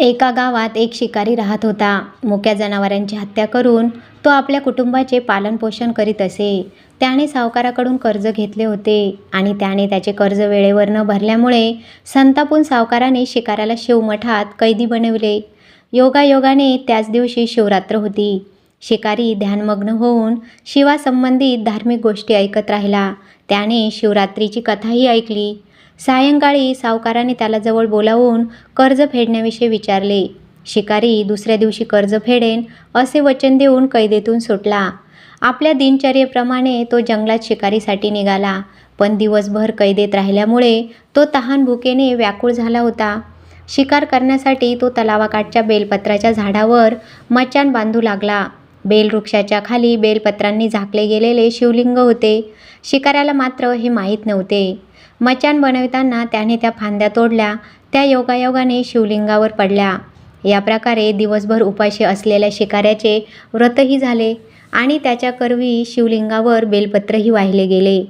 एका गावात एक शिकारी राहत होता. मुक्या जनावरांची हत्या करून तो आपल्या कुटुंबाचे पालनपोषण करीत असे. त्याने सावकाराकडून कर्ज घेतले होते आणि त्याने त्याचे कर्ज वेळेवर न भरल्यामुळे संतापून सावकाराने शिकाऱ्याला शिवमठात कैदी बनविले. योगायोगाने त्याच दिवशी शिवरात्र होती. शिकारी ध्यानमग्न होऊन शिवासंबंधित धार्मिक गोष्टी ऐकत राहिला. त्याने शिवरात्रीची कथाही ऐकली. सायंकाळी सावकाराने त्याला जवळ बोलावून कर्ज फेडण्याविषयी विचारले. शिकारी दुसऱ्या दिवशी कर्ज फेडेन असे वचन देऊन कैदेतून सुटला. आपल्या दिनचर्येप्रमाणे तो जंगलात शिकारीसाठी निघाला पण दिवसभर कैदेत राहिल्यामुळे तो तहान भुकेने व्याकुळ झाला होता. शिकार करण्यासाठी तो तलावाकाठच्या बेलपत्राच्या झाडावर मचान बांधू लागला. बेलवृक्षाच्या खाली बेलपत्रांनी झाकले गेलेले शिवलिंग होते. शिकाऱ्याला मात्र हे माहीत नव्हते. मचान बनविताना त्याने त्या फांद्या तोडल्या त्या योगायोगाने शिवलिंगावर पडल्या. या प्रकारे दिवसभर उपाशी असलेल्या शिकाऱ्याचे व्रतही झाले आणि त्याच्या करवी शिवलिंगावर बेलपत्रही वाहिले गेले.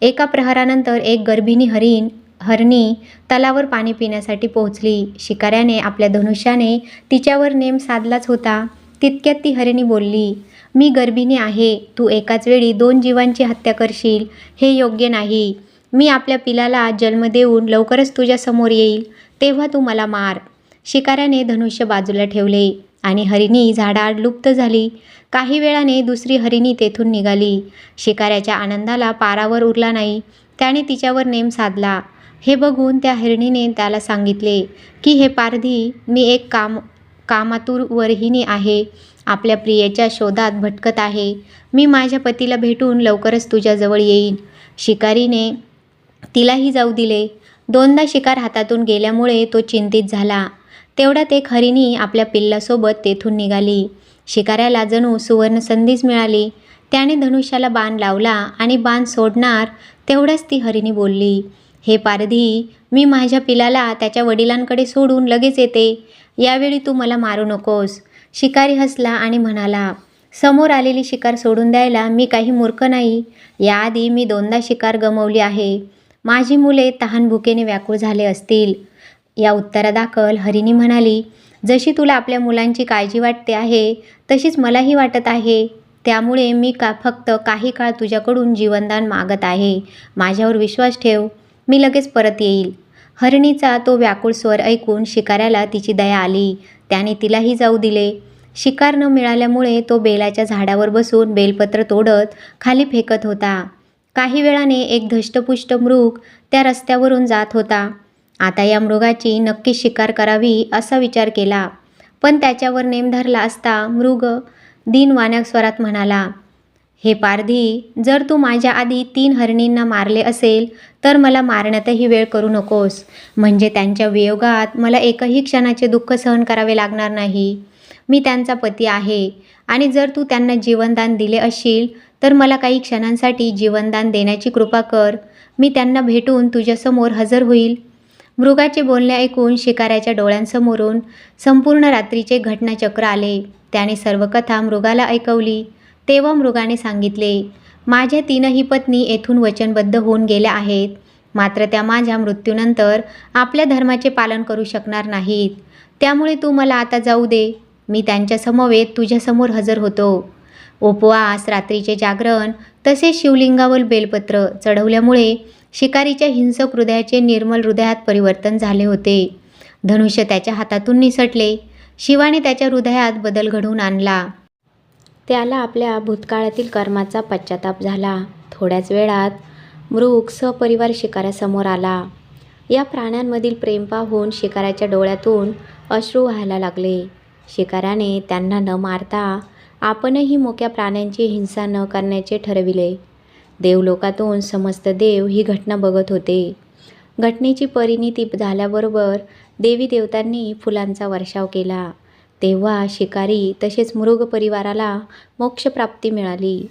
एका प्रहरानंतर एक गर्भिणी हरिण हरणी तलावर पाणी पिण्यासाठी पोहोचली. शिकाऱ्याने आपल्या धनुष्याने तिच्यावर नेम साधलाच होता. तितक्यात ती हरिणी बोलली मी गर्भिणी आहे. तू एकाच वेळी दोन जीवांची हत्या करशील. हे योग्य नाही. मी आपल्या पिलाला जन्म देऊन लवकरच तुझ्यासमोर येईल तेव्हा तू मला मार. शिकाऱ्याने धनुष्य बाजूला ठेवले आणि हरिणी झाडाआड लुप्त झाली. काही वेळाने दुसरी हरिणी तेथून निघाली. शिकाऱ्याच्या आनंदाला पारावर उरला नाही. त्याने तिच्यावर नेम साधला. हे बघून त्या हरिणीने त्याला सांगितले की हे पारधी मी एक काम कामातूर वरहिणी आहे. आपल्या प्रियेच्या शोधात भटकत आहे. मी माझ्या पतीला भेटून लवकरच तुझ्याजवळ येईन. शिकारीने तिलाही जाऊ दिले. दोनदा शिकार हातातून गेल्यामुळे तो चिंतित झाला. तेवढ्यात एक हरिणी आपल्या पिल्लासोबत तेथून निघाली. शिकाऱ्याला जणू सुवर्णसंधीच मिळाली. त्याने धनुष्याला बाण लावला आणि बाण सोडणार तेवढ्याच ती हरिणी बोलली हे पारधी मी माझ्या पिलाला त्याच्या वडिलांकडे सोडून लगेच येते. यावेळी तू मला मारू नकोस. शिकारी हसला आणि म्हणाला समोर आलेली शिकार सोडून द्यायला मी काही मूर्ख नाही. याआधी मी दोनदा शिकार गमवली आहे. माझी मुले तहान भुकेने व्याकुळ झाले असतील. या उत्तरादाखल हरिणी म्हणाली जशी तुला आपल्या मुलांची काळजी वाटते आहे तशीच मलाही वाटत आहे. त्यामुळे मी का फक्त काही काळ तुझ्याकडून जीवनदान मागत आहे. माझ्यावर विश्वास ठेव मी लगेच परत येईल. हरिणीचा तो व्याकुळ स्वर ऐकून शिकाऱ्याला तिची दया आली. त्याने तिलाही जाऊ दिले. शिकार न मिळाल्यामुळे तो बेलाच्या झाडावर बसून बेलपत्र तोडत खाली फेकत होता. काही वेळाने एक धष्टपुष्ट मृग त्या रस्त्यावरून जात होता. आता या मृगाची नक्की शिकार करावी असा विचार केला. पण त्याच्यावर नेम धरला असता मृग दिनवान्या स्वरात म्हणाला हे पारधी जर तू माझ्या आधी तीन हरणींना मारले असेल तर मला मारण्यातही वेळ करू नकोस. म्हणजे त्यांच्या वियोगात मला एकही क्षणाचे दुःख सहन करावे लागणार नाही. मी त्यांचा पती आहे. आणि जर तू त्यांना जीवनदान दिले असशील तर मला काही क्षणांसाठी जीवनदान देण्याची कृपा कर. मी त्यांना भेटून तुझ्यासमोर हजर होईल. मृगाचे बोलणे ऐकून शिकाऱ्याच्या डोळ्यांसमोरून संपूर्ण रात्रीचे घटनाचक्र आले. त्याने सर्व कथा मृगाला ऐकवली. तेव्हा मृगाने सांगितले माझ्या तीनही पत्नी येथून वचनबद्ध होऊन गेल्या आहेत. मात्र त्या माझ्या मृत्यूनंतर आपल्या धर्माचे पालन करू शकणार नाहीत. त्यामुळे तू मला आता जाऊ दे. मी त्यांच्यासमवेत तुझ्यासमोर हजर होतो. उपवास रात्रीचे जागरण तसेच शिवलिंगावर बेलपत्र चढवल्यामुळे शिकारीच्या हिंसक हृदयाचे निर्मल हृदयात परिवर्तन झाले होते. धनुष्य त्याच्या हातातून निसटले. शिवाने त्याच्या हृदयात बदल घडवून आणला. त्याला आपल्या भूतकाळातील कर्माचा पश्चाताप झाला. थोड्याच वेळात मृग सपरिवार शिकाऱ्यासमोर आला. या प्राण्यांमधील प्रेम पाहून शिकाऱ्याच्या डोळ्यातून अश्रू व्हायला लागले. शिकाऱ्याने त्यांना न मारता आपणही मोक्या प्राण्यांची हिंसा न करण्याचे ठरविले. देवलोकातून समस्त देव ही घटना बघत होते. घटनेची परिणिती झाल्याबरोबर देवी देवतांनी फुलांचा वर्षाव केला. तेव्हा शिकारी तसेच मृग परिवाराला मोक्षप्राप्ती मिळाली.